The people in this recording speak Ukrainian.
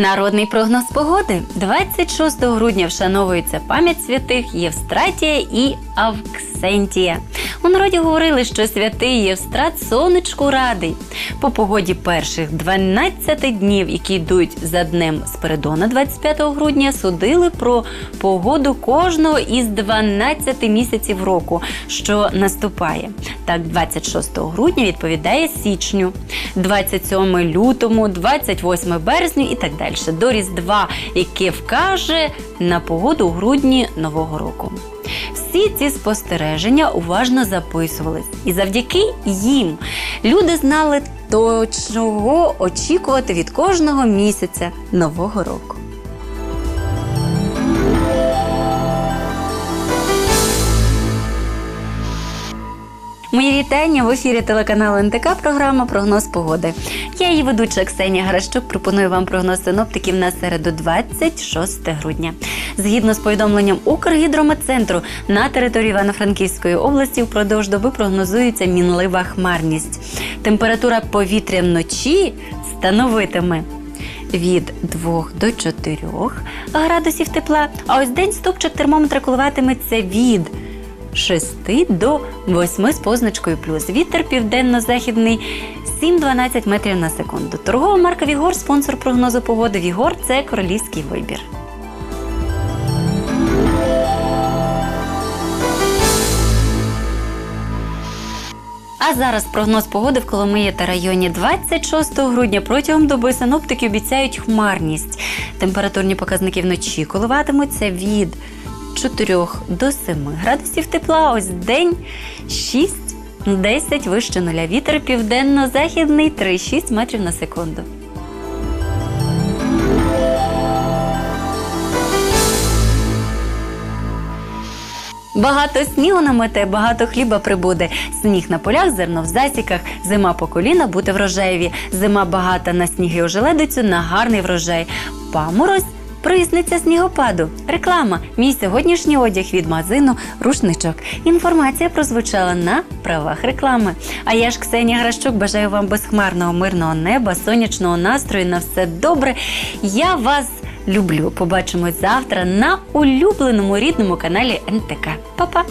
Народний прогноз погоди 26 грудня вшановується пам'ять святих Євстратія і Авксентія. У народі говорили, що святий Євстрат сонечку радий. По погоді перших 12 днів, які йдуть за днем Спиридона 25 грудня, судили про погоду кожного із 12 місяців року, що наступає. Так, 26 грудня відповідає січню, 27 лютому, 28 березню і так далі. До Різдва, яке вкаже на погоду у грудні Нового року. Всі ці спостереження уважно записувались, і завдяки їм люди знали то, чого очікувати від кожного місяця нового року. Мої вітання в ефірі телеканалу НТК. Програма Прогноз погоди. Я її ведуча Ксенія Гаращук. Пропоную вам прогноз синоптиків на середу 26 грудня. Згідно з повідомленням Укргідрометцентру, на території Івано-Франківської області впродовж доби прогнозується мінлива хмарність. Температура повітря вночі становитиме від 2 до 4 градусів тепла, а ось день стопчик термометра коливатиметься від 6 до 8 з позначкою плюс. Вітер південно-західний 7-12 метрів на секунду. Торгова марка Вігор, спонсор прогнозу погоди Вігор це королівський вибір. А зараз прогноз погоди в Коломиї та районі 26 грудня протягом доби синоптики обіцяють хмарність. Температурні показники вночі коливатимуться від 4 до 7 градусів тепла. Ось день 6-10 вище нуля. Вітер південно-західний 3-6 метрів на секунду. Багато снігу намете, багато хліба прибуде. Сніг на полях, зерно в засіках, зима по коліна бути врожаєві. Зима багата на сніг і ожеледицю, на гарний врожай. Паморозь Проїзниця снігопаду. Реклама. Мій сьогоднішній одяг від магазину Рушничок. Інформація прозвучала на правах реклами. А я ж Ксенія Гращук бажаю вам безхмарного мирного неба, сонячного настрою на все добре. Я вас люблю. Побачимось завтра на улюбленому рідному каналі НТК. Па-па!